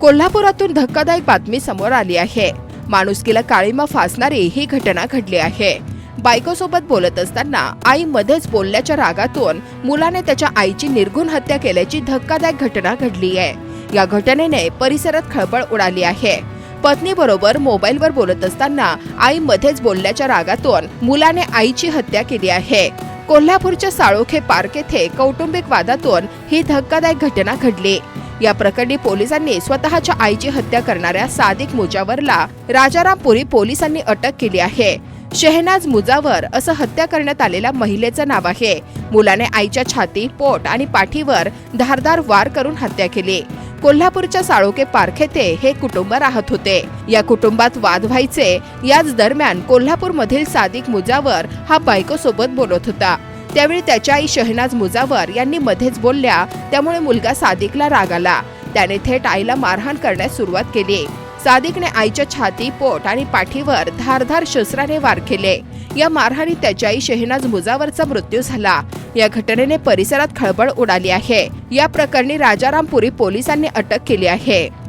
कोल्हापुरातून धक्कादायक बातमी समोर आली आहे. माणुसकीला काळीमा फासणारी ही घटना घडली आहे. बायकोसोबत बोलत असताना आई मध्येच बोलल्याच्या रागातून मुलाने त्याच्या आईची निर्घुण हत्या केल्याची धक्कादायक घटना घडली आहे. या घटनेने परिसरात खळबळ उडाली आहे. पत्नी बरोबर मोबाईलवर बोलत असताना आई मध्येच बोलल्याच्या रागातून मुलाने आईची हत्या केली आहे. कोल्हापूरच्या साळोखे पार्क येथे कौटुंबिक वादातून ही धक्कादायक घटना घडली. या प्रकरणी पोलिसांनी स्वतःच्या आईची हत्या करणाऱ्या सादिक मुजावरला राजारामपुरी पोलिसांनी अटक केली आहे. शेहनाज मुजावर असं हत्या करण्यात आलेल्या महिलेचं नाव आहे. मुलाने आईच्या छाती पोट आणि पाठीवर धारदार वार करून हत्या केली. कोल्हापूरच्या साळोके पार्क येथे हे कुटुंब राहत होते. या कुटुंबात वाद व्हायचे. याच दरम्यान कोल्हापूरमधील सादिक मुजावर हा बायकोसोबत बोलत होता. त्यावेळी त्याच्या आई शहनाज मुजावर यांनी मध्येच बोलल्या. त्यामुळे मुलगा सादिकला राग आला. त्याने थेट आईला मारहाण करण्यास सुरुवात केली. सादिकने आईच्या छाती पोट आणि पाठीवर धारधार शस्त्राने वार केले. या मारहाणीत त्याच्या आई शहनाज मुजावरचा मृत्यू झाला. या घटनेने परिसरात खळबळ उडाली आहे. या प्रकरणी राजारामपुरी पोलिसांनी अटक केली आहे.